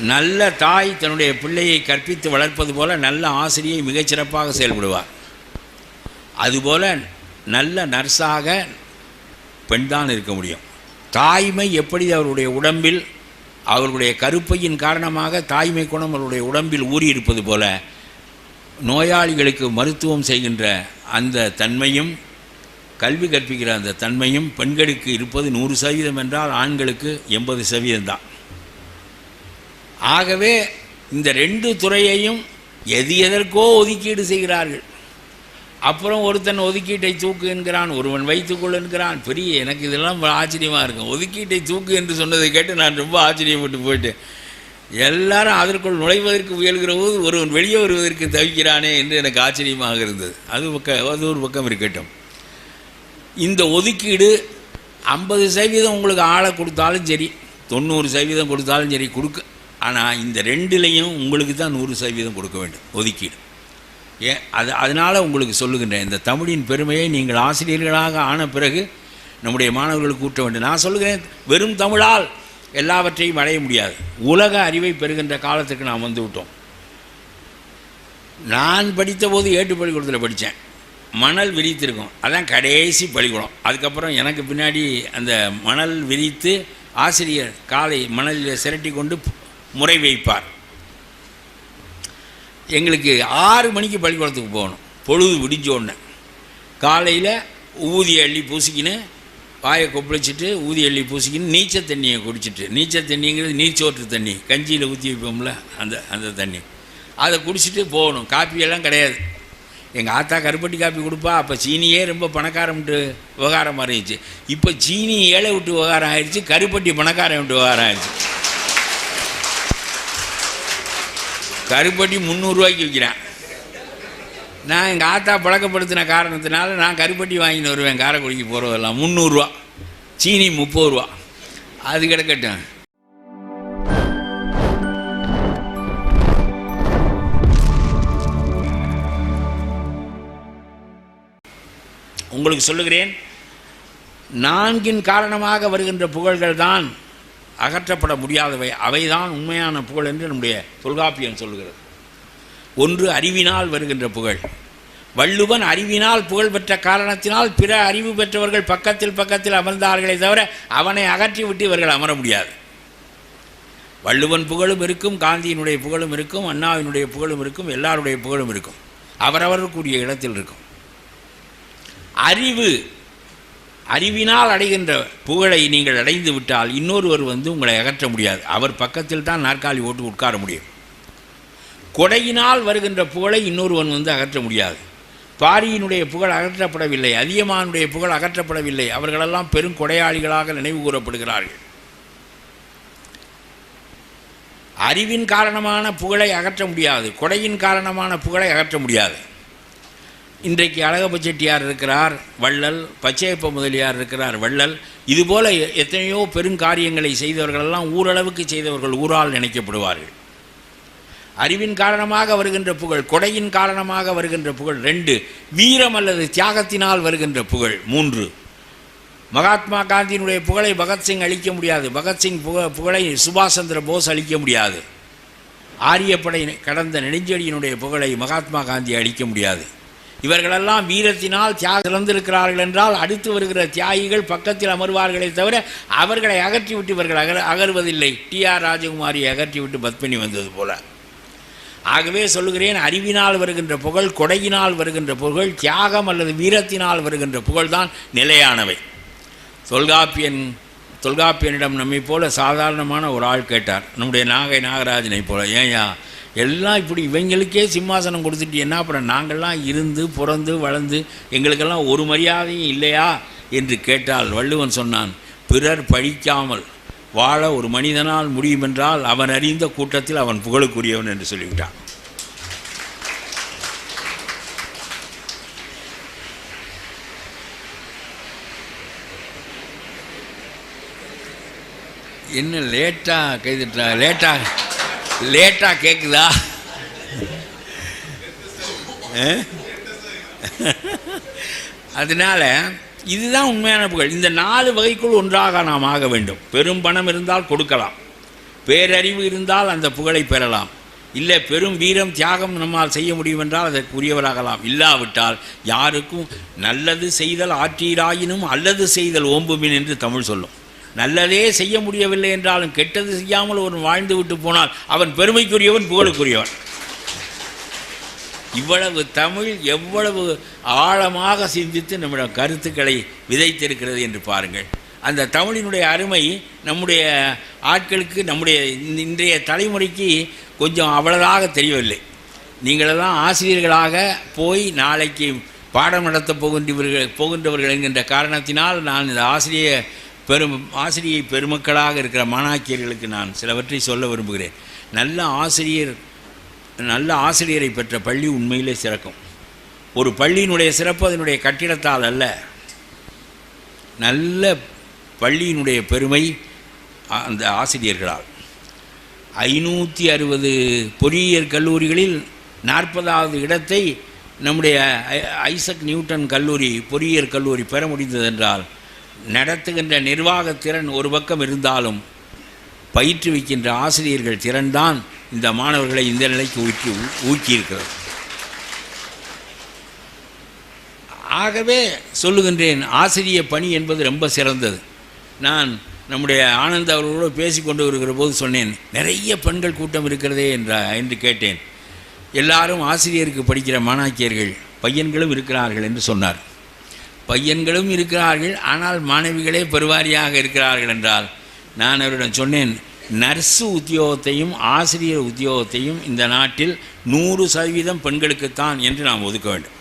நல்ல தாய் தன்னுடைய பிள்ளையை கற்பித்து வளர்ப்பது போல நல்ல ஆசிரியை மிகச்சிறப்பாக செயல்படுவார். அதுபோல் நல்ல நர்ஸாக பெண்தான் இருக்க முடியும். தாய்மை எப்படி அவருடைய உடம்பில் அவர்களுடைய கருப்பையின் காரணமாக தாய்மை குணம் அவருடைய உடம்பில் ஊறியிருப்பது போல நோயாளிகளுக்கு மருத்துவம் செய்கின்ற அந்த தன்மையும் கல்வி கற்பிக்கிற அந்த தன்மையும் பெண்களுக்கு இருப்பது நூறு சதவீதம் என்றால் ஆண்களுக்கு எண்பது சதவீதம்தான். ஆகவே இந்த ரெண்டு துறையையும் எது எதற்கோ ஒதுக்கீடு செய்கிறார்கள். அப்புறம் ஒருத்தன் ஒதுக்கீட்டை தூக்கு என்கிறான் ஒருவன் வைத்துக்கொள் என்கிறான். பெரிய எனக்கு இதெல்லாம் ஆச்சரியமாக இருக்கும் ஒதுக்கீட்டை தூக்கு என்று சொன்னதை கேட்டு நான் ரொம்ப ஆச்சரியப்பட்டு போயிட்டேன். எல்லாரும் அதற்குள் நுழைவதற்கு முயல்கிற போது ஒருவன் வெளியே வருவதற்கு தவிக்கிறானே என்று எனக்கு ஆச்சரியமாக இருந்தது. அது பக்க அது ஒரு பக்கம் இருக்கட்டும். இந்த ஒதுக்கீடு ஐம்பது சதவீதம் உங்களுக்கு ஆளை கொடுத்தாலும் சரி தொண்ணூறு சதவீதம் கொடுத்தாலும் சரி கொடுக்க ஆனால் இந்த ரெண்டுலேயும் உங்களுக்கு தான் நூறு சதவீதம் கொடுக்க வேண்டும் ஒதுக்கீடு. ஏன் அது அதனால் உங்களுக்கு சொல்லுகின்றேன் இந்த தமிழின் பெருமையை நீங்கள் ஆசிரியர்களாக ஆன பிறகு நம்முடைய மாணவர்களுக்கு ஊட்ட வேண்டும். நான் சொல்லுகிறேன் வெறும் தமிழால் எல்லாவற்றையும் அடைய முடியாது. உலக அறிவை பெறுகின்ற காலத்துக்கு நாம் வந்து விட்டோம். நான் படித்த போது ஏட்டு பள்ளிக்கூடத்தில் படித்தேன். மணல் விரித்திருக்கும். அதான் கடைசி பள்ளிக்கூடம். அதுக்கப்புறம் எனக்கு பின்னாடி அந்த மணல் விரித்து ஆசிரியர் காலை மணலில் சிரட்டி கொண்டு முறை வைப்பார் எங்களுக்கு ஆறு மணிக்கு பள்ளிக்கூடத்துக்கு போகணும். பொழுது விடிஞ்ச உடனே காலையில் ஊதி அள்ளி பூசிக்கின்னு வாயை கொப்பளிச்சிட்டு ஊதி அள்ளி பூசிக்கின்னு நீச்சல் தண்ணியை குடிச்சிட்டு நீச்சல் தண்ணிங்கிறது நீச்சோற்று தண்ணி. கஞ்சியில் ஊற்றி வைப்போம்ல அந்த அந்த தண்ணி. அதை குடிச்சிட்டு போகணும். காப்பியெல்லாம் கிடையாது. எங்கள் ஆத்தா கருப்பட்டி காப்பி கொடுப்பா. அப்போ சீனியே ரொம்ப பணக்காரம்ட்டு விவகாரமாக இருந்துச்சு இப்போ சீனி ஏழை விட்டு விவகாரம் ஆயிடுச்சு கருப்பட்டி பணக்காரன் விட்டு விவகாரம் ஆயிடுச்சு. கருப்பட்டி முந்நூறுரூவாய்க்கு விற்கிறேன் நான் எங்கள் ஆத்தா பழக்கப்படுத்தின காரணத்தினால நான் கருப்பட்டி வாங்கின்னு வருவேன் காரைக்குடிக்கு போகிறதெல்லாம் முந்நூறுரூவா சீனி முப்பது ரூபா அது கிடக்கட்டும். உங்களுக்கு சொல்லுகிறேன் நான்கின் காரணமாக வருகின்ற புகழ்கள் தான் அகற்றப்பட முடியாதவை. அவைதான் உண்மையான புகழ் என்று நம்முடைய தொல்காப்பியம் சொல்கிறது ஒன்று அறிவினால் வருகின்ற புகழ். வள்ளுவன் அறிவினால் புகழ் பெற்ற காரணத்தினால் பிற அறிவு பெற்றவர்கள் பக்கத்தில் பக்கத்தில் அமர்ந்தார்களே தவிர அவனை அகற்றி விட்டு இவர்கள் அமர முடியாது. வள்ளுவன் புகழும் இருக்கும் காந்தியினுடைய புகழும் இருக்கும் அண்ணாவினுடைய புகழும் இருக்கும் எல்லாருடைய புகழும் இருக்கும். அவரவருக்குரிய இடத்தில் இருக்கும். அறிவு அறிவினால் அடைகின்ற புகழை நீங்கள் அடைந்து விட்டால் இன்னொருவர் வந்து உங்களை அகற்ற முடியாது. அவர் பக்கத்தில் தான் நாற்காலி ஓட்டு உட்கார முடியும். கொடையினால் வருகின்ற புகழை இன்னொருவன் வந்து அகற்ற முடியாது. பாரியினுடைய புகழ் அகற்றப்படவில்லை அதியமானுடைய புகழ் அகற்றப்படவில்லை. அவர்களெல்லாம் பெரும் கொடையாளிகளாக நினைவு கூறப்படுகிறார்கள். அறிவின் காரணமான புகழை அகற்ற முடியாது கொடையின் காரணமான புகழை அகற்ற முடியாது. இன்றைக்கு அழகப்ப செட்டியார் இருக்கிறார் வள்ளல் பச்சையப்ப முதலியார் இருக்கிறார் வள்ளல். இதுபோல எ- எத்தனையோ பெருங்காரியங்களை செய்தவர்களெல்லாம் ஊரளவுக்கு செய்தவர்கள் ஊரால் நினைக்கப்படுவார்கள். அறிவின் காரணமாக வருகின்ற புகழ் கொடையின் காரணமாக வருகின்ற புகழ் ரெண்டு. வீரம் அல்லது தியாகத்தினால் வருகின்ற புகழ் மூன்று. மகாத்மா காந்தியினுடைய புகழை பகத்சிங் அளிக்க முடியாது. பகத்சிங் புக புகழை சுபாஷ் சந்திர போஸ் அளிக்க முடியாது. ஆரியப்படை கடந்த நெடுஞ்செடியினுடைய புகழை மகாத்மா காந்தி அளிக்க முடியாது. இவர்களெல்லாம் வீரத்தினால் தியாக சிறந்திருக்கிறார்கள் என்றால் அடுத்து வருகிற தியாகிகள் பக்கத்தில் அமர்வார்களே தவிர அவர்களை அகற்றிவிட்டு இவர்கள் அகர் அகர்வதில்லை. டி ஆர் ராஜகுமாரியை அகற்றிவிட்டு பத்மினி வந்தது போல. ஆகவே சொல்லுகிறேன் அறிவினால் வருகின்ற புகழ் கொடையினால் வருகின்ற புகழ் தியாகம் அல்லது வீரத்தினால் வருகின்ற புகழ்தான் நிலையானவை. தொல்காப்பியன் தொல்காப்பியனிடம் நம்மை போல சாதாரணமான ஒரு ஆள் கேட்டார். நம்முடைய நாகை நாகராஜனை போல ஏன்யா எல்லாம் இப்படி இவங்களுக்கே சிம்மாசனம் கொடுத்துட்டு என்ன நாங்கள்லாம் இருந்து பிறந்து வளர்ந்து எங்களுக்கெல்லாம் ஒரு மரியாதையும் இல்லையா? என்று கேட்டால் வள்ளுவன் சொன்னான் பிறர் பழிக்காமல் வாழ ஒரு மனிதனால் முடியுமென்றால் அவன் அறிந்த கூட்டத்தில் அவன் புகழுக்குரியவன் என்று சொல்லிவிட்டான். என்ன லேட்டாக கைதுட்டா லேட்டாக லேட்டாக கேட்குதா? அதனால இதுதான் உண்மையான புகழ். இந்த நாலு வகைக்குள் ஒன்றாக நாம் ஆக வேண்டும். பெரும் பணம் இருந்தால் கொடுக்கலாம். பேரறிவு இருந்தால் அந்த புகழை பெறலாம். இல்லை பெரும் வீரம் தியாகம் நம்மால் செய்ய முடியும் என்றால் அதற்கு உரியவராகலாம் இல்லாவிட்டால் யாருக்கும் நல்லது செய்தல் ஆற்றீராயினும் அல்லது செய்தல் ஓம்புமின் என்று தமிழ் சொல்லும். நல்லதே செய்ய முடியவில்லை என்றாலும் கெட்டது செய்யாமல் ஒருவன் வாழ்ந்து விட்டு போனால் அவன் பெருமைக்குரியவன் புகழுக்குரியவன். இவ்வளவு தமிழ் எவ்வளவு ஆழமாக சிந்தித்து நம்முடைய கருத்துக்களை விதைத்திருக்கிறது என்று பாருங்கள். அந்த தமிழினுடைய அருமை நம்முடைய ஆட்களுக்கு நம்முடைய இன்றைய தலைமுறைக்கு கொஞ்சம் அவ்வளதாக தெரியவில்லை. நீங்களெல்லாம் ஆசிரியர்களாக போய் நாளைக்கு பாடம் நடத்தப் போகின்றவர்கள் போகின்றவர்கள் என்கின்ற காரணத்தினால் நான் இந்த ஆசிரிய பெரும் ஆசிரியை பெருமக்களாக இருக்கிற மாணாக்கியர்களுக்கு நான் சிலவற்றை சொல்ல விரும்புகிறேன். நல்ல ஆசிரியர் நல்ல ஆசிரியரை பெற்ற பள்ளி உண்மையிலே சிறக்கும். ஒரு பள்ளியினுடைய சிறப்பு அதனுடைய கட்டிடத்தால் அல்ல. நல்ல பள்ளியினுடைய பெருமை அந்த ஆசிரியர்களால். ஐநூற்றி அறுபது பொறியியல் கல்லூரிகளில் நாற்பதாவது இடத்தை நம்முடைய ஐ- ஐசக் நியூட்டன் கல்லூரி பொறியியல் கல்லூரி பெற முடிந்ததென்றால் நடத்துகின்ற நிர்வாகத் திறன் ஒரு பக்கம் இருந்தாலும் பயிற்றுவிக்கின்ற ஆசிரியர்கள் திறன்தான் இந்த மாணவர்களை இந்த நிலைக்கு ஊக்கி ஊக்கியிருக்கிறது. ஆகவே சொல்லுகின்றேன் ஆசிரிய பணி என்பது ரொம்ப சிறந்தது. நான் நம்முடைய ஆனந்த் அவர்களோடு பேசி கொண்டு வருகிற போது சொன்னேன் நிறைய பெண்கள் கூட்டம் இருக்கிறதே என்ற என்று கேட்டேன். எல்லாரும் ஆசிரியருக்கு படிக்கிற மாணாக்கியர்கள் பையன்களும் இருக்கிறார்கள் என்று சொன்னார். பையன்களும் இருக்கிறார்கள் ஆனால் மாணவிகளே பெருவாரியாக இருக்கிறார்கள் என்றால் நான் அவரிடம் சொன்னேன் நர்ஸு உத்தியோகத்தையும் ஆசிரியர் உத்தியோகத்தையும் இந்த நாட்டில் நூறு சதவீதம் பெண்களுக்குத்தான் என்று நாம் ஒதுக்க வேண்டும்.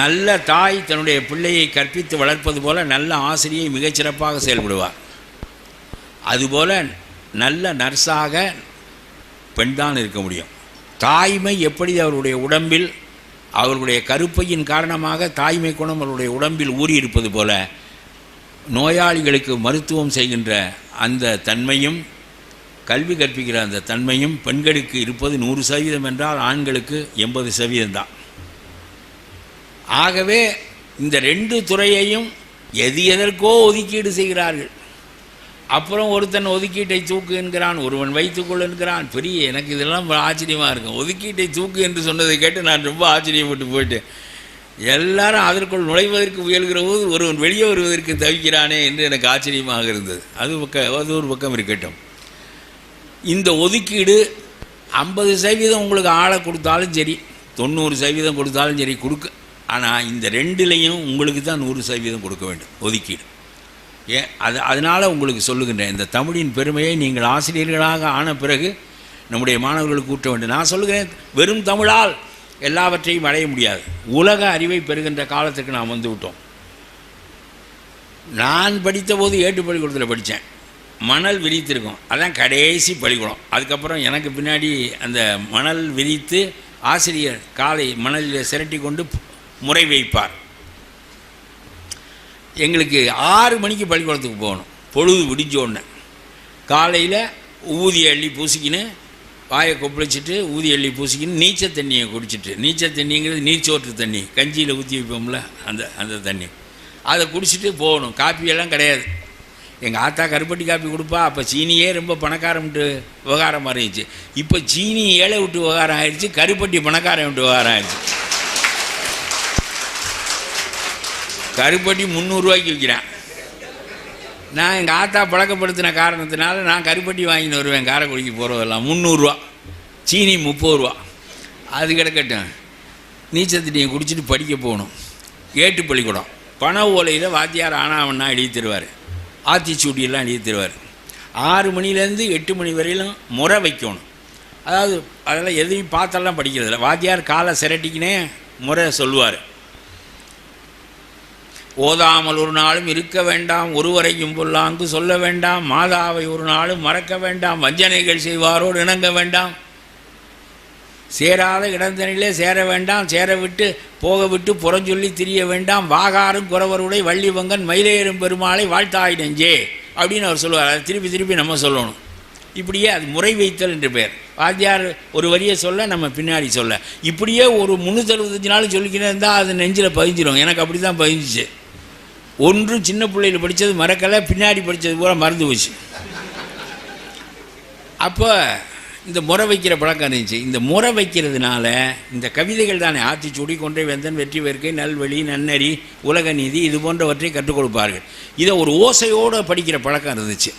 நல்ல தாய் தன்னுடைய பிள்ளையை கற்பித்து வளர்ப்பது போல நல்ல ஆசிரியை மிகச்சிறப்பாக செயல்படுவார். அதுபோல நல்ல நர்ஸாக பெண்தான் இருக்க முடியும். தாய்மை எப்படி அவருடைய உடம்பில் அவர்களுடைய கருப்பையின் காரணமாக தாய்மை குணம் அவருடைய உடம்பில் ஊறியிருப்பது போல நோயாளிகளுக்கு மருத்துவம் செய்கின்ற அந்த தன்மையும் கல்வி கற்பிக்கிற அந்த தன்மையும் பெண்களுக்கு இருப்பது நூறு சதவீதம் என்றால் ஆண்களுக்கு எண்பது சதவீதம்தான் ஆகவே இந்த ரெண்டு துறையையும் எது எதற்கோ ஒதுக்கீடு செய்கிறார்கள். அப்புறம் ஒருத்தன் ஒதுக்கீட்டை தூக்கு என்கிறான் ஒருவன் வைத்துக்கொள் என்கிறான். பெரிய எனக்கு இதெல்லாம் ஆச்சரியமாக இருக்கும் ஒதுக்கீட்டை தூக்கு என்று சொன்னதை கேட்டு நான் ரொம்ப ஆச்சரியப்பட்டு போயிட்டேன். எல்லாரும் அதற்குள் நுழைவதற்கு முயல்கிற போது ஒருவன் வெளியே வருவதற்கு தவிக்கிறானே என்று எனக்கு ஆச்சரியமாக இருந்தது. அது பக்க அது ஒரு பக்கம் இருக்கட்டும். இந்த ஒதுக்கீடு ஐம்பது சதவீதம் உங்களுக்கு ஆளை கொடுத்தாலும் சரி தொண்ணூறு சதவீதம் கொடுத்தாலும் சரி கொடுக்க. ஆனால் இந்த ரெண்டுலேயும் உங்களுக்கு தான் நூறு சதவீதம் கொடுக்க வேண்டும் ஒதுக்கீடு. ஏ அது அதனால் உங்களுக்கு சொல்லுகின்றேன் இந்த தமிழின் பெருமையை நீங்கள் ஆசிரியர்களாக ஆன பிறகு நம்முடைய மாணவர்களுக்கு ஊட்ட வேண்டும். நான் சொல்லுகிறேன் வெறும் தமிழால் எல்லாவற்றையும் அடைய முடியாது. உலக அறிவை பெறுகின்ற காலத்துக்கு நாம் வந்து விட்டோம். நான் படித்தபோது ஏட்டு பள்ளிக்கூடத்தில் படித்தேன். மணல் விரித்திருக்கும். அதான் கடைசி பள்ளிக்கூடம். அதுக்கப்புறம் எனக்கு பின்னாடி அந்த மணல் விரித்து ஆசிரியர் காலை மணலில் சிரட்டி கொண்டு முறை வைப்பார். எங்களுக்கு ஆறு மணிக்கு பள்ளிக்கூடத்துக்கு போகணும். பொழுது விடிஞ்ச உடனே. காலையில் ஊதி அள்ளி பூசிக்கின்னு வாயை கொப்பளிச்சிட்டு ஊதி அள்ளி பூசிக்கின்னு நீச்சல் தண்ணியை குடிச்சிட்டு நீச்சல் தண்ணிங்கிறது நீச்சோற்று தண்ணி கஞ்சியில் ஊற்றி வைப்போம்ல அந்த அந்த தண்ணி. அதை குடிச்சிட்டு போகணும். காப்பியெல்லாம் கிடையாது. எங்கள் ஆத்தா கருப்பட்டி காப்பி கொடுப்பா அப்போ சீனியே ரொம்ப பணக்காரம்ட்டு விவகாரமாக இருந்துச்சு இப்போ சீனி ஏழை விட்டு விவகாரம் ஆயிடுச்சு கருப்பட்டி பணக்காரன் விட்டு விவகாரம் ஆயிடுச்சு. கருப்பட்டி முந்நூறுரூவாய்க்கு விற்கிறேன். நான் எங்கள் ஆத்தா பழக்கப்படுத்தின காரணத்தினால நான் கருப்பட்டி வாங்கின்னு வருவேன் காரைக்குடிக்கு போகிறதெல்லாம் முந்நூறுரூவா சீனி முப்பது ரூபா அது கிடக்கட்டும். நீச்சல் தண்ணியை குடிச்சிட்டு படிக்க போகணும். ஏட்டு பள்ளிக்கூடம். பண ஓலையில் வாத்தியார் ஆனாவண்ணா எழுதி தருவார் ஆத்திச்சூட்டியெல்லாம் எழுதி தருவார் ஆறு மணிலேருந்து எட்டு மணி வரையிலும் முறை வைக்கணும். அதாவது அதெல்லாம் எதையும் பார்த்தெல்லாம் படிக்கிறதில்ல. வாத்தியார் காலை சிரட்டிக்கினே முறை சொல்லுவார். ஓதாமல் ஒரு நாளும் இருக்க வேண்டாம் ஒருவரையும் பொல்லாங்கு சொல்ல வேண்டாம் மாதாவை ஒரு நாளும் மறக்க வேண்டாம் வஞ்சனைகள் செய்வாரோடு இணங்க வேண்டாம். சேராத இடந்தனிலே சேர வேண்டாம் சேர விட்டு போக விட்டு புறஞ்சொல்லி திரிய வேண்டாம் வாகாரும் குறவருடைய வள்ளிவங்கன் மயிலேறும் பெருமாளை வாழ்த்தாய் நெஞ்சே அப்படின்னு அவர் சொல்லுவார். அதை திருப்பி திருப்பி நம்ம சொல்லணும். இப்படியே அது முறை வைத்தல் என்று பெயர். வாத்தியார் ஒரு வரியை சொல்ல நம்ம பின்னாடி சொல்ல. இப்படியே ஒரு முந்நூற்றறுபத்தஞ்சு நாள் சொல்லிக்கிட்டே இருந்தால் அது நெஞ்சில் பதிஞ்சிடும் எனக்கு அப்படி தான் பதிஞ்சிச்சு. ஒன்றும் சின்ன பிள்ளையில் படித்தது மறக்கலை பின்னாடி படித்தது பூரா மறந்து போச்சு. அப்போ இந்த முறை வைக்கிற பழக்கம் இருந்துச்சு. இந்த முறை வைக்கிறதுனால இந்த கவிதைகள் தானே ஆத்திச்சூடி கொன்றை வெந்தன் வெற்றி வேர்க்கை நல்வழி நன்னறி உலக நீதி இது போன்றவற்றை கற்றுக் கொடுப்பார்கள். இதை ஒரு ஓசையோடு படிக்கிற பழக்கம் இருந்துச்சு.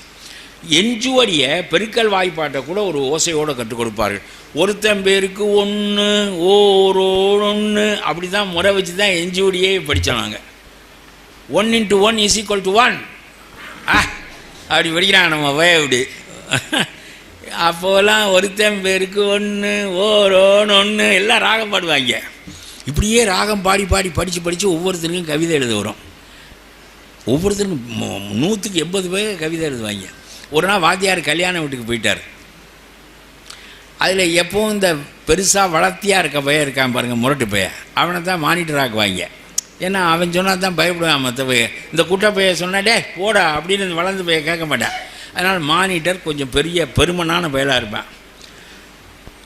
எஞ்சுவடிய பெருக்கல் வாய்ப்பாட்டை கூட ஒரு ஓசையோடு கற்றுக் கொடுப்பார்கள். ஒருத்தன் பேருக்கு ஒன்று ஓரோ ஒன்று அப்படி தான் முறை வச்சு தான் எஞ்சுவடியே படித்தோம் நாங்கள் one into one is equal to one ஆ அப்படி படிக்கிறாங்க நம்ம பய அப்படி அப்போலாம் ஒருத்தன் பேருக்கு ஒன்று ஓரோன்னு ஒன்று எல்லாம் ராகம் பாடுவாங்க. இப்படியே ராகம் பாடி பாடி படித்து படித்து ஒவ்வொருத்தருக்கும் கவிதை எழுத வரும். ஒவ்வொருத்தருக்கும் நூற்றுக்கு எண்பது பேர் கவிதை எழுதுவாங்க. ஒரு நாள் வாத்தியார் கல்யாண வீட்டுக்கு போயிட்டார். அதில் எப்போவும் இந்த பெருசாக வளர்த்தியாக இருக்க பையன் இருக்கான் பாருங்கள் முரட்டு பையன். அவனை தான் மானிட்டர் ஆக்குவாங்க ஏன்னா அவன் சொன்னால் தான் பயப்படுவான் மற்ற இந்த குட்டை பையன் சொன்னாடே போடா அப்படின்னு இந்த போய் கேட்க மாட்டான். அதனால் மானிட்டர் கொஞ்சம் பெரிய பெருமனான பயலாக இருப்பான்.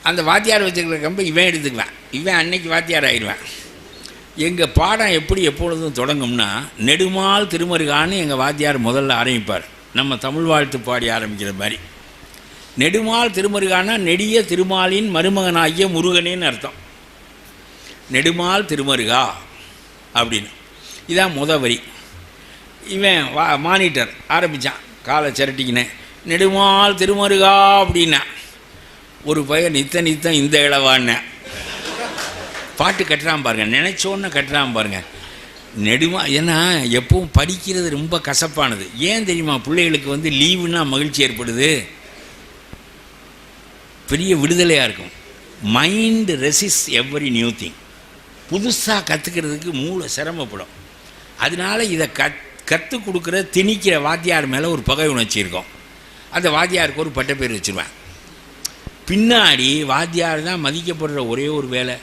அந்த வாத்தியார் வச்சுருக்கிற கம்பை இவன் எடுத்துக்குவேன். இவன் அன்னைக்கு வாத்தியார் ஆயிடுவேன். எங்கள் பாடம் எப்படி எப்பொழுதும் தொடங்கும்னா நெடுமால் திருமருகான்னு எங்கள் வாத்தியார் முதல்ல ஆரம்பிப்பார். நம்ம தமிழ் வாழ்த்து பாடி ஆரம்பிக்கிற மாதிரி. நெடுமால் திருமருகானா நெடிய திருமாலின் மருமகனாகிய முருகனேன்னு அர்த்தம். நெடுமால் திருமருகா. அப்படின்னு. இதான் முத வரி. இவன் வா மானிட்டர் ஆரம்பித்தான் காலை சிரட்டிக்கினேன். நெடுமால் திருமருகா அப்படின்னா. ஒரு பையன் நித்த நித்தம் இந்த இளவான்னு. பாட்டு கட்டுறான் பாருங்க நினைச்சோன்னு கட்டுறான் பாருங்க. நெடுமா ஏன்னா எப்பவும் படிக்கிறது ரொம்ப கசப்பானது. ஏன் தெரியுமா? பிள்ளைகளுக்கு வந்து லீவுன்னா மகிழ்ச்சி ஏற்படுது. பெரிய விடுதலையாக இருக்கும். Mind resists every new thing புதுசாக கற்றுக்கிறதுக்கு மூளை சிரமப்படும். அதனால இதை கத் கற்றுக் கொடுக்குற திணிக்கிற வாத்தியார் மேலே ஒரு பகை உணர்ச்சி இருக்கும். அந்த வாத்தியாருக்கு ஒரு பட்ட பேர் வச்சுருவேன். பின்னாடி வாத்தியார் தான் மதிக்கப்படுற ஒரே ஒரு வேலை.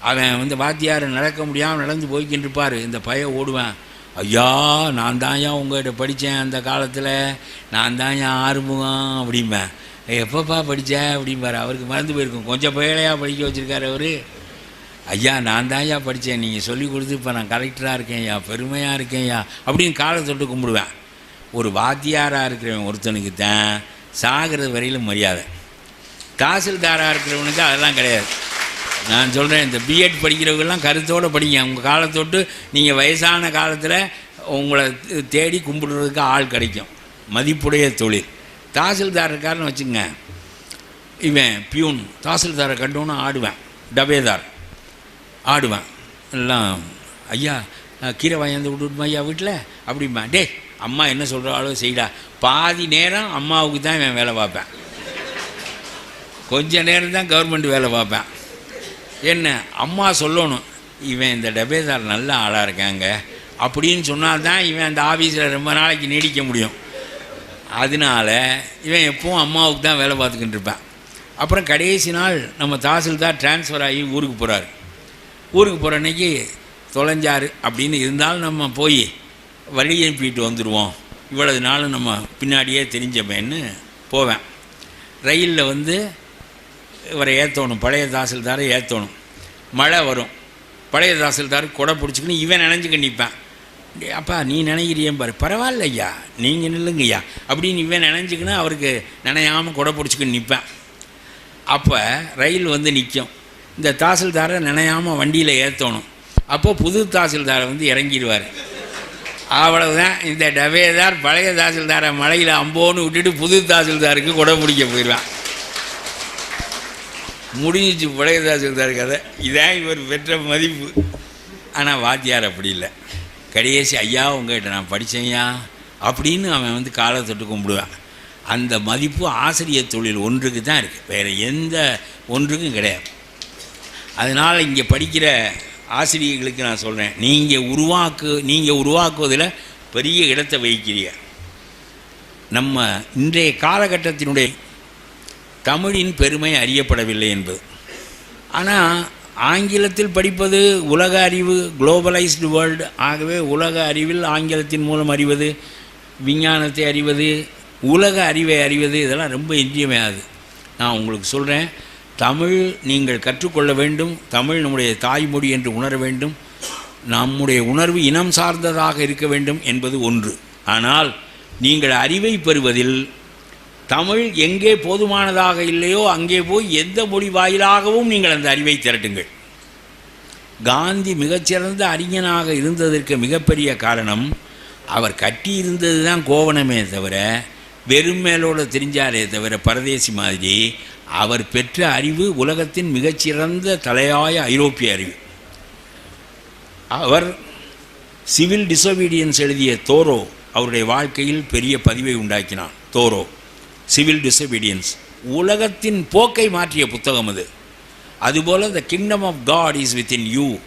அவன் வந்து வாத்தியார் நடக்க முடியாமல் நடந்து போய்கிட்டு இருப்பார் இந்த பையன் ஓடுவேன். ஐயா நான் தான் ஏன் உங்கள்கிட்ட படித்தேன் அந்த காலத்தில். நான் தான் ஏன் ஆறுமுகம் அப்படிம்பேன். எப்பப்பா படித்தேன் அப்படிம்பார். அவருக்கு மறந்து போயிருக்கும். கொஞ்சம் பயலையாக படிக்க வச்சுருக்காரு அவர். ஐயா நான் தான் ஐயா படித்தேன் நீங்கள் சொல்லி கொடுத்து இப்போ நான் கலெக்டராக இருக்கேன்யா பெருமையாக இருக்கேன்யா அப்படின்னு காலை தொட்டு கும்பிடுவேன். ஒரு வாத்தியாராக இருக்கிறவன் ஒருத்தனுக்கு தான் சாகிறது வரையிலும் மரியாதை. தாசில்தாராக இருக்கிறவனுக்கு அதெல்லாம் கிடையாது. நான் சொல்கிறேன் இந்த பிஎட் படிக்கிறவங்கெல்லாம் கருத்தோடு படிங்க. உங்கள் காலத்தொட்டு நீங்கள் வயசான காலத்தில் உங்களை தேடி கும்பிடுறதுக்கு ஆள் கிடைக்கும். மதிப்புடைய தொழில். தாசில்தார் இருக்காருன்னு வச்சுங்க இவன் பியூன். தாசில்தாரை கண்டோன்னு ஆடுவேன். டபேதார். ஆடுவேன். எல்லாம் ஐயா கீரை வாங்கியாந்து விட்டுட்டுமா ஐயா வீட்டில் அப்படிம்பா. டேய் அம்மா என்ன சொல்கிறாளோ செய்டா. பாதி நேரம் அம்மாவுக்கு தான் இவன் வேலை பார்ப்பேன். கொஞ்ச நேரம் தான் கவர்மெண்ட் வேலை பார்ப்பேன். என்ன அம்மா சொல்லணும் இவன் இந்த டபேதார் நல்ல ஆளாக இருக்காங்க. அப்படின்னு சொன்னால் தான் இவன் அந்த ஆஃபீஸில் ரொம்ப நாளைக்கு நீடிக்க முடியும். அதனால இவன் எப்பவும் அம்மாவுக்கு தான் வேலை பார்த்துக்கிட்டு இருப்பான். அப்புறம் கடைசி நாள் நம்ம தாசில்தார் ட்ரான்ஸ்ஃபர் ஆகி ஊருக்கு போகிறாரு ஊருக்கு போகிற அன்னைக்கு தொலைஞ்சார். அப்படின்னு இருந்தாலும் நம்ம போய் வழி அனுப்பிட்டு வந்துடுவோம் இவ்வளவு நாளும் நம்ம பின்னாடியே தெரிஞ்சப்பேன்னு போவேன். ரயிலில் வந்து இவரை ஏற்றணும் பழைய தாசில்தாரை ஏற்றணும் மழை வரும். பழைய தாசில்தார் கொடை பிடிச்சிக்கின்னு இவன் நினைஞ்சுக்க நிற்பான் அப்பா நீ நினைக்கிறியே பாரு. பரவாயில்ல ஐயா. நீங்கள் நில்லுங்கய்யா அப்படின்னு இவன் நினைஞ்சுக்கினா அவருக்கு நினையாமல் கொடை பிடிச்சிக்கின்னு நிற்பேன் அப்போ ரயில் வந்து நிற்கும் இந்த தாசில்தாரை நினையாமல் வண்டியில் ஏற்றணும் அப்போது புது தாசில்தாரை வந்து இறங்கிடுவார். அவ்வளவுதான். இந்த டபேதார் பழைய தாசில்தாரை மலையில் அம்போன்னு விட்டுட்டு புது தாசில்தாருக்கு கொடை பிடிக்க போயிடுவான். முடிஞ்சிச்சு பழைய தாசில்தார் கதை. இதான் இவர் பெற்ற மதிப்பு. ஆனால் வாத்தியார் அப்படி இல்லை. கடைசி ஐயா உங்ககிட்ட நான் படித்தேன்யா அப்படின்னு அவன் வந்து காலை தொட்டு கும்பிடுவான். அந்த மதிப்பு ஆசிரியர் தொழில் ஒன்றுக்கு தான் இருக்குது வேறு எந்த ஒன்றுக்கும் கிடையாது. அதனால் இங்கே படிக்கிற ஆசிரியர்களுக்கு நான் சொல்கிறேன் நீங்கள் உருவாக்கு நீங்கள் உருவாக்குவதில் பெரிய இடத்தை வகிக்கிறீங்க. நம்ம இன்றைய காலகட்டத்தினுடைய தமிழின் பெருமை அறியப்படவில்லை என்பது. ஆனால் ஆங்கிலத்தில் படிப்பது உலக அறிவு குளோபலைஸ்டு வேர்ல்டு ஆகவே உலக அறிவில் ஆங்கிலத்தின் மூலம் அறிவது விஞ்ஞானத்தை அறிவது உலக அறிவை அறிவது இதெல்லாம் ரொம்ப இன்றியமையாது நான் உங்களுக்கு சொல்கிறேன் தமிழ் நீங்கள் கற்றுக்கொள்ள வேண்டும். தமிழ் நம்முடைய தாய்மொழி என்று உணர வேண்டும். நம்முடைய உணர்வு இனம் சார்ந்ததாக இருக்க வேண்டும் என்பது ஒன்று. ஆனால் நீங்கள் அறிவை பெறுவதில் தமிழ் எங்கே போதுமானதாக இல்லையோ அங்கே போய் எந்த மொழி வாயிலாகவும் நீங்கள் அந்த அறிவை திரட்டுங்கள். காந்தி மிகச்சிறந்த அறிஞனாக இருந்ததற்கு மிகப்பெரிய காரணம் அவர் கட்டியிருந்தது தான் கோவணமே தவிர வெறும் மேலோடு தெரிஞ்சாரே தவிர பரதேசி மாதிரி அவர் பெற்ற அறிவு உலகத்தின் மிகச்சிறந்த தலையாய ஐரோப்பிய அறிவு. அவர் சிவில் டிசோபீடியன்ஸ் எழுதிய தோரோ அவருடைய வாழ்க்கையில் பெரிய பதிவை உண்டாக்கினான் தோரோ சிவில் டிசோபீடியன்ஸ். உலகத்தின் போக்கை மாற்றிய புத்தகம் அது. அதுபோல் the kingdom of God is within you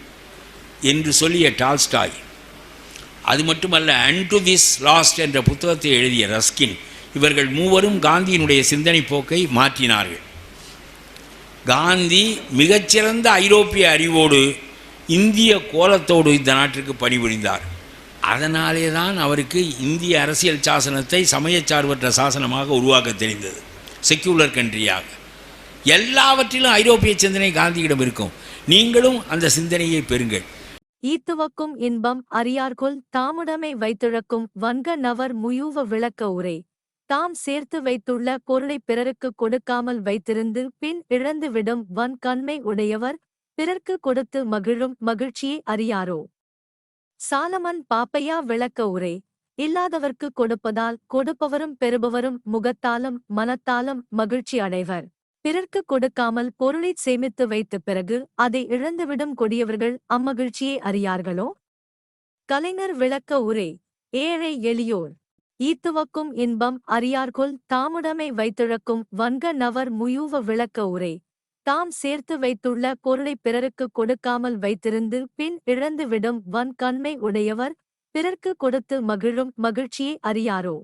என்று சொல்லிய டால்ஸ்டாய். அது மட்டுமல்ல அண்ட் டு திஸ் லாஸ்ட் என்ற புத்தகத்தை எழுதிய ரஸ்கின் இவர்கள் மூவரும் காந்தியினுடைய சிந்தனை போக்கை மாற்றினார்கள். காந்தி மிகச்சிறந்த ஐரோப்பிய அறிவோடு இந்திய கோலத்தோடு இந்த நாட்டிற்கு பணிபுரிந்தார். அதனாலே தான் அவருக்கு இந்திய அரசியல் சாசனத்தை சமயச்சார்பற்ற சாசனமாக உருவாக்க தெரிந்தது. செக்யூலர் கண்ட்ரியாக எல்லாவற்றிலும் ஐரோப்பிய சிந்தனை காந்தியிடம் இருக்கும். நீங்களும் அந்த சிந்தனையை பெறுங்கள். ஈத்துவக்கும் இன்பம் அறியார்கொள் தாமுடமை வைத்திழக்கும் வன்க நவர் முயூவ விளக்க உரை. தாம் சேர்த்து வைத்துள்ள பொருளைப் பிறருக்குக் கொடுக்காமல் வைத்திருந்து பின் இழந்துவிடும் வன் கண்மை உடையவர் பிறர்க்கு கொடுத்து மகிழும் மகிழ்ச்சியை அறியாரோ? சாலமன் பாப்பையா விளக்க உரை. இல்லாதவர்க்கு கொடுப்பதால் கொடுப்பவரும் பெறுபவரும் முகத்தாலும் மனத்தாலும் மகிழ்ச்சி அடைவர். பிறர்க்கு கொடுக்காமல் பொருளைச் சேமித்து வைத்த பிறகு அதை இழந்துவிடும் கொடியவர்கள் அம்மகிழ்ச்சியை அறியார்களோ? கலைஞர் விளக்க உரை. ஏழை எளியோர். ஈத்துவக்கும் இன்பம் அறியார்கொல் தாமுடமை வைத்திழக்கும் வன்க நவர் முயூவ விளக்க உரை. தாம் சேர்த்து வைத்துள்ள பொருளைப் பிறருக்குக் கொடுக்காமல் வைத்திருந்து பின் இழந்துவிடும் வன் கண்மை உடையவர் பிறர்க்கு கொடுத்து மகிழும் மகிழ்ச்சியை அறியாரோ?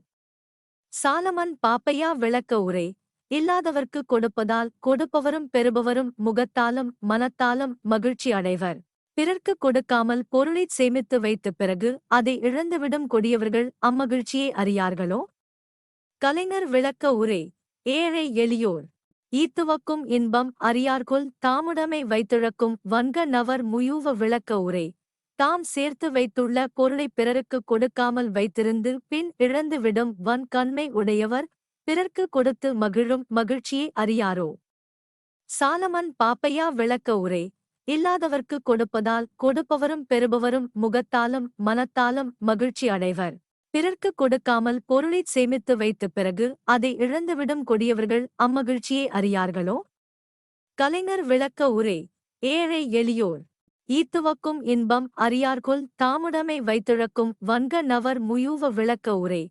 சாலமன் பாப்பையா விளக்க உரை. இல்லாதவர்க்கு கொடுப்பதால் கொடுப்பவரும் பெறுபவரும் முகத்தாலும் மனத்தாலும் மகிழ்ச்சி அடைவர். பிறர்க்கு கொடுக்காமல் பொருளைச் சேமித்து வைத்த பிறகு அதை இழந்துவிடும் கொடியவர்கள் அம்மகிழ்ச்சியை அறியார்களோ? கலைஞர் விளக்க உரை ஏழை எளியோர் ஈத்துவக்கும் இன்பம் அறியார்கொல் தாமுடமை வைத்திழக்கும் வன்க நவர் முயூவ விளக்க உரை. தாம் சேர்த்து வைத்துள்ள பொருளைப் பிறருக்குக் கொடுக்காமல் வைத்திருந்து பின் இழந்துவிடும் வன் கண்மை உடையவர் பிறர்க்கு கொடுத்து மகிழும் மகிழ்ச்சியை அறியாரோ? சாலமன் பாப்பையா விளக்க உரை இல்லாதவர்க்கு கொடுப்பதால் கொடுப்பவரும் பெறுபவரும் முகத்தாலும் மனத்தாலும் மகிழ்ச்சி அடைவர். பிறர்க்கு கொடுக்காமல் பொருளைச் சேமித்து வைத்த பிறகு அதை இழந்துவிடும் கொடியவர்கள் அம்மகிழ்ச்சியை அறியார்களோ? கலைஞர் விளக்க உரை ஏழை எளியோர். ஈத்துவக்கும் இன்பம் அறியார்கொள் தாமுடமை வைத்திழக்கும் வன்க நவர் முயூவ விளக்க உரை.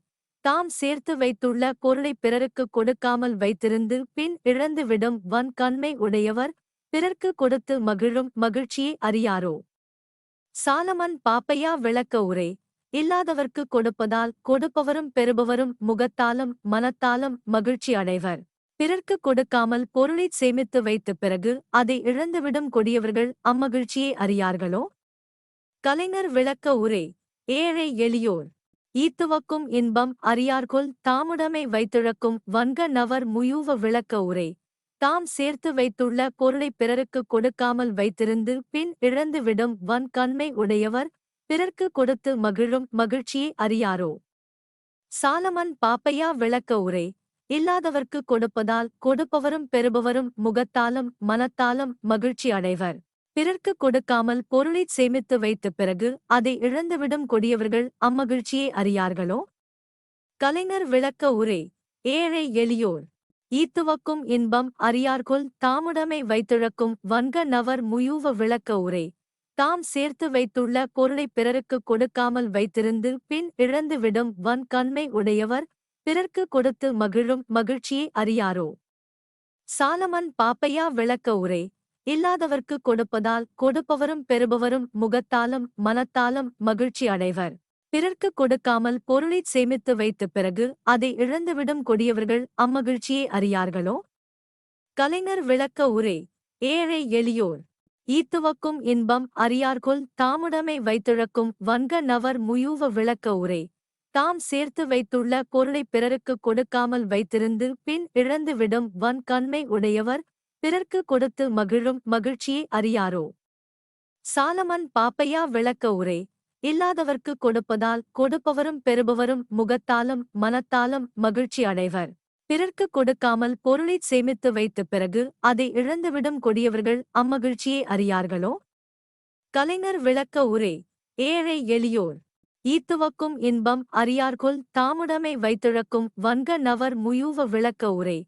தாம் சேர்த்து வைத்துள்ள பொருளைப் பிறருக்குக் கொடுக்காமல் வைத்திருந்து பின் இழந்துவிடும் வன் கண்மை உடையவர் பிறர்க்கு கொடுத்து மகிழும் மகிழ்ச்சியை அறியாரோ? சாலமன் பாப்பையா விளக்க உரை. இல்லாதவர்க்கு கொடுப்பதால் கொடுப்பவரும் பெறுபவரும் முகத்தாலும் மனத்தாலும் மகிழ்ச்சி அடைவர். பிறர்க்கு கொடுக்காமல் பொருளைச் சேமித்து வைத்த பிறகு அதை இழந்துவிடும் கொடியவர்கள் அம்மகிழ்ச்சியை அறியார்களோ? கலைஞர் விளக்க உரை. ஏழை எளியோர். ஈத்துவக்கும் இன்பம் அறியார்கொள் தாமுடமை வைத்திழக்கும் வன்க நவர் முயூவ விளக்க உரை. தாம் சேர்த்து வைத்துள்ள பொருளை பிறருக்குக் கொடுக்காமல் வைத்திருந்து பின் இழந்துவிடும் வன்கண்மை உடையவர் பிறர்க்கு கொடுத்து மகிழும் மகிழ்ச்சியை அறியாரோ? சாலமன் பாப்பையா விளக்க உரை. இல்லாதவர்க்கு கொடுப்பதால் கொடுப்பவரும் பெறுபவரும் முகத்தாலும் மனத்தாலும் மகிழ்ச்சி அடைவர். பிறர்க்கு கொடுக்காமல் பொருளைச் சேமித்து வைத்த பிறகு அதை இழந்துவிடும் கொடியவர்கள் அம்மகிழ்ச்சியை அறியார்களோ? கலைஞர் விளக்க உரை. ஏழை எளியோர். ஈத்துவக்கும் இன்பம் அறியார்கொல் தாமுடமை வைத்திழக்கும் வன்க நவர் முயூவ விளக்க உரை. தாம் சேர்த்து வைத்துள்ள பொருளை பிறருக்குக் கொடுக்காமல் வைத்திருந்து பின் இழந்துவிடும் வன் கண்மை உடையவர் பிறர்க்கு கொடுத்து மகிழும் மகிழ்ச்சியை அறியாரோ? சாலமன் பாப்பையா விளக்க உரை. இல்லாதவர்க்கு கொடுப்பதால் கொடுப்பவரும் பெறுபவரும் முகத்தாலும் மனத்தாலும் மகிழ்ச்சி அடைவர். பிறர்க்கு கொடுக்காமல் பொருளைச் சேமித்து வைத்த பிறகு அதை இழந்துவிடும் கொடியவர்கள் அம்மகிழ்ச்சியை அறியார்களோ? கலைஞர் விளக்க உரை ஏழை எளியோர் ஈத்துவக்கும் இன்பம் அறியார்கொள் தாமுடமை வைத்திழக்கும் வன்க நவர் முயூவ விளக்க உரை. தாம் சேர்த்து வைத்துள்ள பொருளைப் பிறருக்குக் கொடுக்காமல் வைத்திருந்து பின் இழந்துவிடும் வன் கண்மை உடையவர் பிறர்க்கு கொடுத்து மகிழும் மகிழ்ச்சியை அறியாரோ? சாலமன் பாப்பையா விளக்க உரை இல்லாதவர்க்கு கொடுப்பதால் கொடுப்பவரும் பெறுபவரும் முகத்தாலும் மனத்தாலும் மகிழ்ச்சி அடைவர். பிறர்க்கு கொடுக்காமல் பொருளைச் சேமித்து வைத்த பிறகு அதை இழந்துவிடும் கொடியவர்கள் அம்மகிழ்ச்சியை அறியார்களோ? கலைஞர் விளக்க உரை ஏழை எளியோர் ஈத்துவக்கும் இன்பம் அறியார்குள் தாமுடமை வைத்திழக்கும் வன்க நவர் முயூவ விளக்க உரை.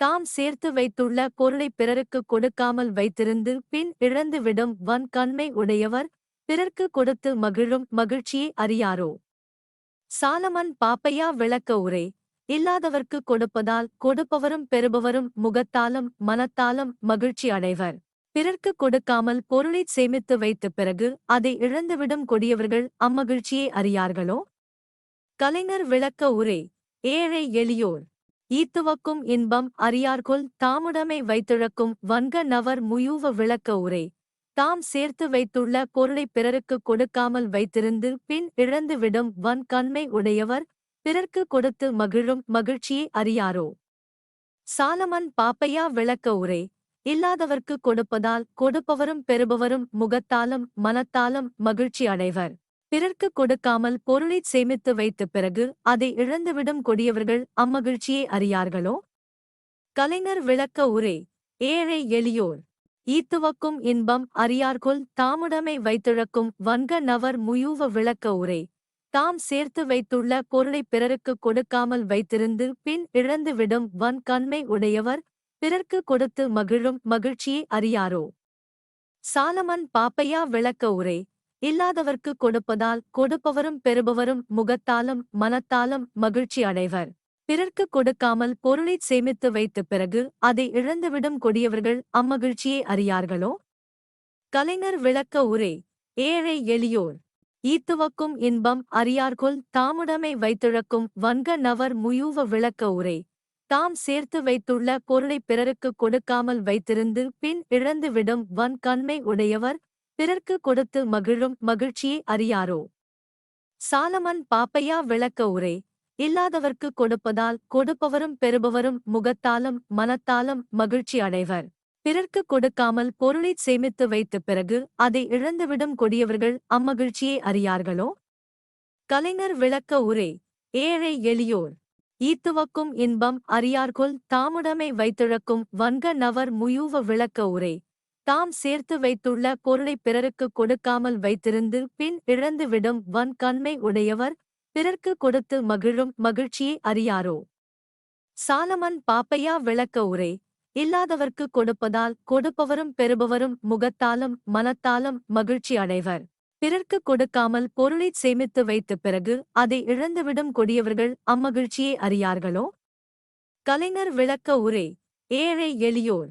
தாம் சேர்த்து வைத்துள்ள பொருளைப் பிறருக்கு கொடுக்காமல் வைத்திருந்து பின் இழந்துவிடும் வன் கண்மை உடையவர் பிறர்க்கு கொடுத்து மகிழும் மகிழ்ச்சியை அறியாரோ? சாலமன் பாப்பையா விளக்க உரை. இல்லாதவர்க்கு கொடுப்பதால் கொடுப்பவரும் பெறுபவரும் முகத்தாலும் மனத்தாலும் மகிழ்ச்சி அடைவர். பிறர்க்கு கொடுக்காமல் பொருளைச் சேமித்து வைத்த பிறகு அதை இழந்துவிடும் கொடியவர்கள் அம்மகிழ்ச்சியை அறியார்களோ? கலைஞர் விளக்க உரை. ஏழை எளியோர். ஈத்துவக்கும் இன்பம் அறியார்கொள் தாமுடமை வைத்திழக்கும் வன்க நவர் முயூவ விளக்க உரை. தாம் சேர்த்து வைத்துள்ள பொருளைப் பிறருக்கு கொடுக்காமல் வைத்திருந்து பின் இழந்துவிடும் வன் கண்மை உடையவர் பிறர்க்கு கொடுத்து மகிழும் மகிழ்ச்சியை அறியாரோ? சாலமன் பாப்பையா விளக்க உரை. இல்லாதவர்க்கு கொடுப்பதால் கொடுப்பவரும் பெறுபவரும் முகத்தாலும் மனத்தாலும் மகிழ்ச்சி அடைவர். பிறர்க்கு கொடுக்காமல் பொருளைச் சேமித்து வைத்த பிறகு அதை இழந்துவிடும் கொடியவர்கள் அம்மகிழ்ச்சியை அறியார்களோ? கலைஞர் விளக்க உரை. ஏழை எளியோர். ஈத்துவக்கும் இன்பம் அறியார்கொல் தாமுடமை வைத்திழக்கும் வன்க நவர் முயூவ விளக்க உரை. தாம் சேர்த்து வைத்துள்ள பொருளைப் பிறருக்கு கொடுக்காமல் வைத்திருந்து பின் இழந்துவிடும் வன் கண்மை உடையவர் பிறர்க்கு கொடுத்து மகிழும் மகிழ்ச்சியை அறியாரோ. சாலமன் பாப்பையா விளக்க உரை. இல்லாதவர்க்கு கொடுப்பதால் கொடுப்பவரும் பெறுபவரும் முகத்தாலும் மனத்தாலும் மகிழ்ச்சி அடைவர். பிறர்க்கு கொடுக்காமல் பொருளைச் சேமித்து வைத்த பிறகு அதை இழந்துவிடும் கொடியவர்கள் அம்மகிழ்ச்சியை அறியார்களோ? கலைஞர் விளக்க உரை ஏழை எளியோர் ஈத்துவக்கும் இன்பம் அறியார்கொள் தாமுடமை வைத்திழக்கும் வன்க நவர் முயூவ விளக்க உரை. தாம் சேர்த்து வைத்துள்ள பொருளைப் பிறருக்கு கொடுக்காமல் வைத்திருந்து பின் இழந்துவிடும் வன் கண்மை உடையவர் பிறர்க்கு கொடுத்து மகிழும் மகிழ்ச்சியை அறியாரோ? சாலமன் பாப்பையா விளக்க உரை இல்லாதவர்க்கு கொடுப்பதால் கொடுப்பவரும் பெறுபவரும் முகத்தாலும் மனத்தாலும் மகிழ்ச்சி அடைவர். பிறர்க்கு கொடுக்காமல் பொருளைச் சேமித்து வைத்த பிறகு அதை இழந்துவிடும் கொடியவர்கள் அம்மகிழ்ச்சியை அறியார்களோ? கலைஞர் விளக்க உரை ஏழை எளியோர் ஈத்துவக்கும் இன்பம் அறியார்கொல் தாமுடமை வைத்திழக்கும் வன்க நவர் முயூவ விளக்க உரை. தாம் சேர்த்து வைத்துள்ள பொருளை பிறருக்கு கொடுக்காமல் வைத்திருந்து பின் இழந்துவிடும் வன் கண்மை உடையவர் பிறர்க்கு கொடுத்து மகிழும் மகிழ்ச்சியை அறியாரோ? சாலமன் பாப்பையா விளக்க உரை. இல்லாதவர்க்கு கொடுப்பதால் கொடுப்பவரும் பெறுபவரும் முகத்தாலும் மனத்தாலும் மகிழ்ச்சி அடைவர். பிறர்க்கு கொடுக்காமல் பொருளைச் சேமித்து வைத்த பிறகு அதை இழந்துவிடும் கொடியவர்கள் அம்மகிழ்ச்சியை அறியார்களோ? கலைஞர் விளக்க உரை. ஏழை எளியோர்.